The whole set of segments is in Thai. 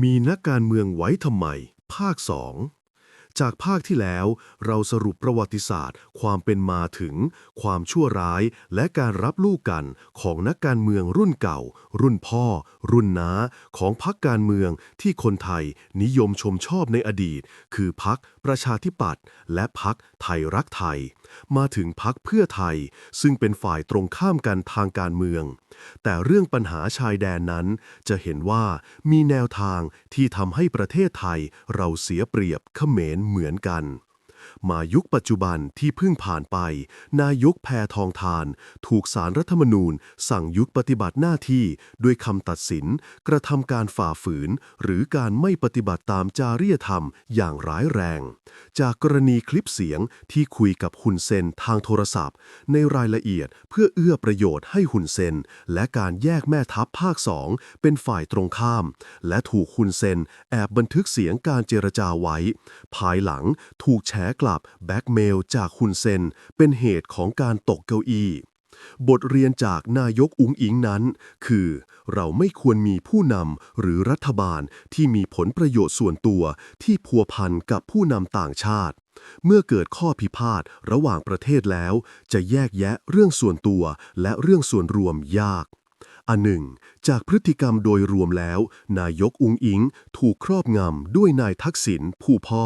มีนักการเมืองไว้ทำไม ภาคสอง จากภาคที่แล้วเราสรุปประวัติศาสตร์ ความเป็นมาถึง ความชั่วร้าย และการรับลูกกันของนักการเมืองรุ่นเก่า รุ่นพ่อ รุ่นน้า ของพรรคการเมืองที่คนไทยนิยมชมชอบในอดีต คือพรรคประชาธิปัตย์และพรรคไทยรักไทย มาถึงพรรคเพื่อไทย ซึ่งเป็นฝ่ายตรงข้ามกันทางการเมือง แต่เรื่องปัญหาชายแดนนั้น จะเห็นว่ามีแนวทางที่ทำให้ประเทศไทยเราเสียเปรียบเขมรเหมือนกัน มายุคปัจจุบันที่เพิ่งผ่านไป นายกแพทองทาน ถูกสารรัฐธรรมนูญ สั่งยุคปฏิบัติหน้าที่ด้วยคำตัดสิน กระทำการฝ่าฝืน หรือการไม่ปฏิบัติตามจารียธรรมอย่างร้ายแรง จากกรณีคลิปเสียงที่คุยกับหุนเซนทางโทรศัพท์ ในรายละเอียดเพื่อเอื้อประโยชน์ให้หุนเซน และการแยกแม่ทัพภาคสองเป็นฝ่ายตรงข้าม และถูกหุนเซนแอบบันทึกเสียงการเจรจาไว้ ภายหลังถูกแฉกลับแบ็กเมลจากหุนเซน เป็นเหตุของการตกเก้าอี้ บทเรียนจากนายกอุงอิงนั้น คือ เราไม่ควรมีผู้นำหรือรัฐบาลที่มีผลประโยชน์ส่วนตัวที่พัวพันกับผู้นำต่างชาติ เมื่อเกิดข้อพิพาทระหว่างประเทศแล้ว จะแยกแยะเรื่องส่วนตัวและเรื่องส่วนรวมยาก อันหนึ่ง จากพฤติกรรมโดยรวมแล้ว นายกอุงอิงถูกครอบงำด้วยนายทักษิณผู้พ่อ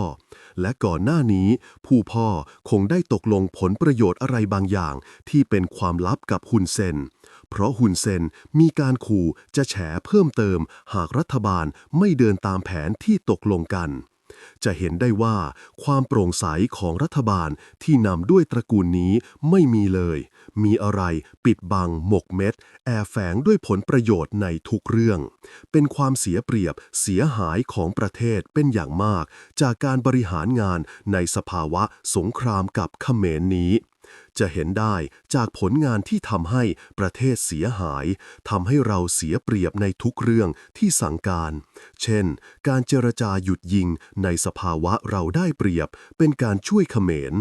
และก่อนหน้านี้ ผู้พ่อคงได้ตกลงผลประโยชน์อะไรบางอย่าง ที่เป็นความลับกับฮุนเซน เพราะฮุนเซนมีการขู่จะแฉเพิ่มเติม หากรัฐบาลไม่เดินตามแผนที่ตกลงกัน จะเห็นได้ว่าความโปร่งใสของรัฐบาลที่นำด้วยตระกูลนี้ไม่มีเลย มีอะไรปิดบังหมกเม็ด แอบแฝงด้วยผลประโยชน์ในทุกเรื่อง เป็นความเสียเปรียบเสียหายของประเทศเป็นอย่างมาก จากการบริหารงานในสภาวะสงครามกับเขมรนี้ จะเห็นได้จากผลงานที่ทำให้ประเทศเสียหายทำให้เราเสียเปรียบในทุกเรื่องที่สั่งการ เช่น การเจรจาหยุดยิงในสภาวะเราได้เปรียบ เป็นการช่วยเขมร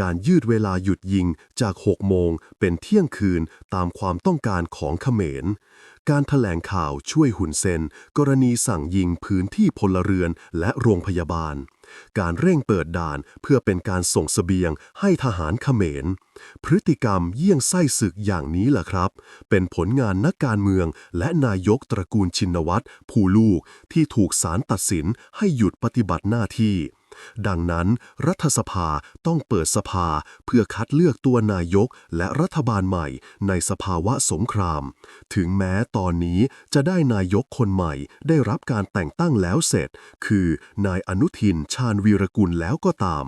การยืดเวลาหยุดยิงจาก 6 โมงเป็นเที่ยงคืนตามความต้องการของเขมร การถแถลงข่าวช่วยหุ่นเซนกรณีสั่งยิงพื้นที่พลเรือนและโรงพยาบาล การเร่งเปิดด่านเพื่อเป็นการส่งเสบียงให้ทหารเขมร พฤติกรรมเยี่ยงไส้ศึกอย่างนี้แหละครับ เป็นผลงานนักการเมืองและนายกตระกูลชินวัตรผู้ลูกที่ถูกศาลตัดสินให้หยุดปฏิบัติหน้าที่ ดังนั้น รัฐสภาต้องเปิดสภาเพื่อคัดเลือกตัวนายกและรัฐบาลใหม่ในสภาวะสงคราม ถึงแม้ตอนนี้จะได้นายกคนใหม่ ได้รับการแต่งตั้งแล้วเสร็จ คือนายอนุทินชาญวีรกุลแล้วก็ตาม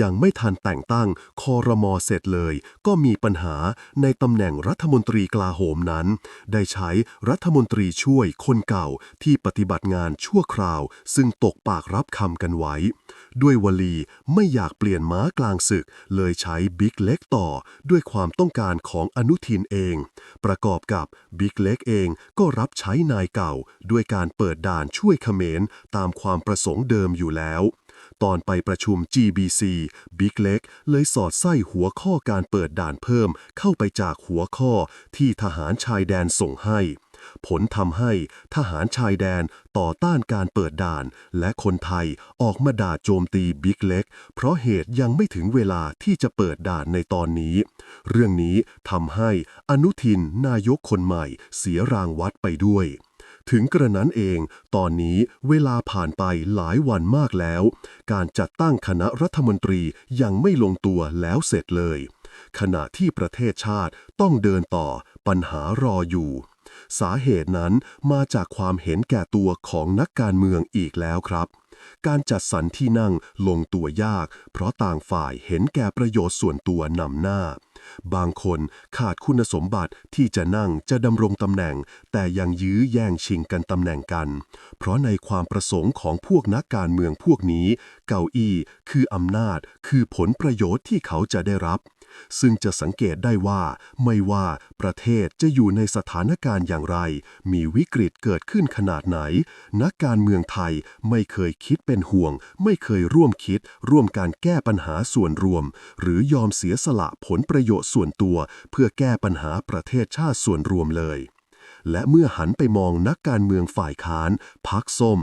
ยังไม่ทันแต่งตั้งคอรมอเสร็จเลย ก็มีปัญหาในตำแหน่งรัฐมนตรีกลาโหมนั้น ได้ใช้รัฐมนตรีช่วยคนเก่าที่ปฏิบัติงานชั่วคราว ซึ่งตกปากรับคำกันไว้ ด้วยวลีไม่อยากเปลี่ยนม้ากลางศึก เลยใช้บิ๊กเล็กต่อ ด้วยความต้องการของอนุทินเอง ประกอบกับบิ๊กเล็กเองก็รับใช้นายเก่า ด้วยการเปิดด่านช่วยเขมรตามความประสงค์เดิมอยู่แล้ว ตอนไปประชุม GBC บิ๊กเล็กเลยสอดไส้หัวข้อการเปิดด่านเพิ่มเข้าไปจากหัวข้อที่ทหารชายแดนส่งให้ ผลทำให้ทหารชายแดนต่อต้านการเปิดด่าน และคนไทยออกมาด่าโจมตีบิ๊กเล็ก เพราะเหตุยังไม่ถึงเวลาที่จะเปิดด่านในตอนนี้ เรื่องนี้ทำให้อนุทินนายกคนใหม่เสียรางวัดไปด้วย ถึงกระนั้นเอง ตอนนี้เวลาผ่านไปหลายวันมากแล้ว การจัดตั้งคณะรัฐมนตรียังไม่ลงตัวแล้วเสร็จเลย ขณะที่ประเทศชาติต้องเดินต่อปัญหารออยู่ สาเหตุนั้นมาจากความเห็นแก่ตัวของนักการเมืองอีกแล้วครับการจัดสรรที่นั่งลงตัวยาก เพราะต่างฝ่ายเห็นแก่ประโยชน์ส่วนตัวนำหน้า บางคนขาดคุณสมบัติที่จะนั่งจะดำรงตำแหน่ง แต่ยังยื้อแย่งชิงกันตำแหน่งกัน เพราะในความประสงค์ของพวกนักการเมืองพวกนี้ เก้าอี้คืออำนาจ คือผลประโยชน์ที่เขาจะได้รับ ซึ่งจะสังเกตได้ว่า ไม่ว่าประเทศจะอยู่ในสถานการณ์อย่างไร มีวิกฤตเกิดขึ้นขนาดไหน นักการเมืองไทยไม่เคยคิดเป็นห่วง ไม่เคยร่วมคิด ร่วมการแก้ปัญหาส่วนรวม หรือยอมเสียสละผลประโยชน์ส่วนตัว เพื่อแก้ปัญหาประเทศชาติส่วนรวมเลย และเมื่อหันไปมองนักการเมืองฝ่ายค้านพักส้ม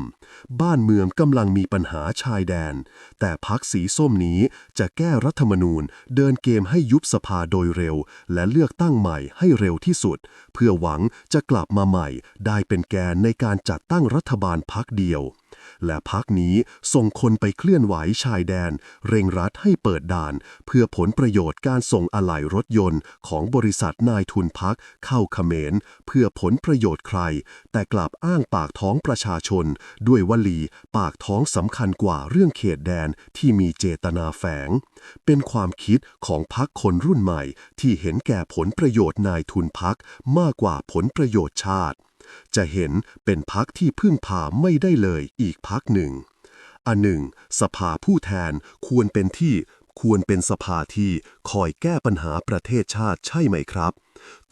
บ้านเมืองกำลังมีปัญหาชายแดน แต่พักสีส้มนี้จะแก้รัฐธรรมนูญ เดินเกมให้ยุบสภาโดยเร็ว และเลือกตั้งใหม่ให้เร็วที่สุด เพื่อหวังจะกลับมาใหม่ ได้เป็นแกนในการจัดตั้งรัฐบาลพักเดียว และพักนี้ส่งคนไปเคลื่อนไหวชายแดน เร่งรัดให้เปิดด่าน เพื่อผลประโยชน์การส่งอะไหล่รถยนต์ของบริษัทนายทุนพักเข้าเขมร เพื่อผลประโยชน์ใคร แต่กลับอ้างปากท้องประชาชน ด้วยวลีปากท้องสำคัญกว่าเรื่องเขตแดนที่มีเจตนาแฝง เป็นความคิดของพักคนรุ่นใหม่ ที่เห็นแก่ผลประโยชน์นายทุนพักมากกว่าผลประโยชน์ชาติ จะเห็นเป็นพักที่พึ่งพาไม่ได้เลยอีกพักหนึ่งอันหนึ่ง สภาผู้แทนควรเป็นที่ ควรเป็นสภาที่คอยแก้ปัญหาประเทศชาติใช่ไหมครับ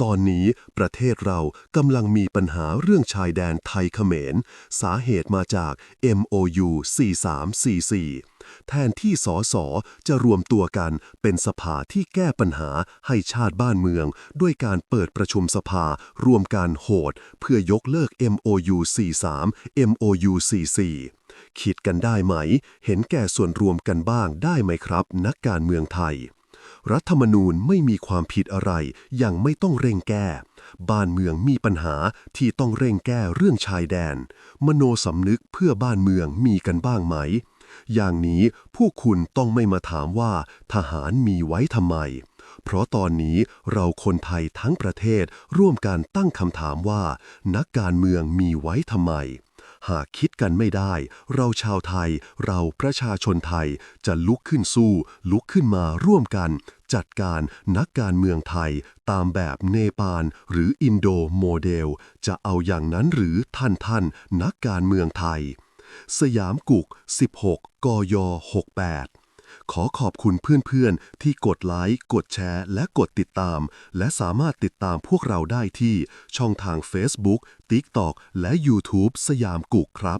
ตอนนี้ประเทศเรากำลังมีปัญหาเรื่องชายแดนไทยเขมร สาเหตุมาจาก MOU 4344 แทนที่สสจะรวมตัวกันเป็นสภาที่แก้ปัญหาให้ชาติบ้านเมือง ด้วยการเปิดประชุมสภารวมการโหด เพื่อยกเลิก MOU 43 MOU 44 คิดกันได้ไหม เห็นแก่ส่วนรวมกันบ้างได้ไหมครับ นักการเมืองไทย รัฐธรรมนูญไม่มีความผิดอะไร ยังไม่ต้องเร่งแก้ บ้านเมืองมีปัญหาที่ต้องเร่งแก้เรื่องชายแดน มโนสำนึกเพื่อบ้านเมืองมีกันบ้างไหม อย่างนี้พวกคุณต้องไม่มาถามว่า ทหารมีไว้ทำไมเพราะตอนนี้เราคนไทยทั้งประเทศร่วมกันตั้งคำถามว่า นักการเมืองมีไว้ทำไม หากคิดกันไม่ได้ เราชาวไทย เราประชาชนไทยจะลุกขึ้นสู้ ลุกขึ้นมาร่วมกัน จัดการนักการเมืองไทย ตามแบบเนปาลหรืออินโดโมเดล จะเอาอย่างนั้นหรือท่านท่านนักการเมืองไทย สยามกุก 16 กย 68 ขอขอบคุณเพื่อนๆ ที่กดไลค์ กดแชร์ และกดติดตาม และสามารถติดตามพวกเราได้ที่ช่องทาง Facebook TikTok และ YouTube สยามกุกครับ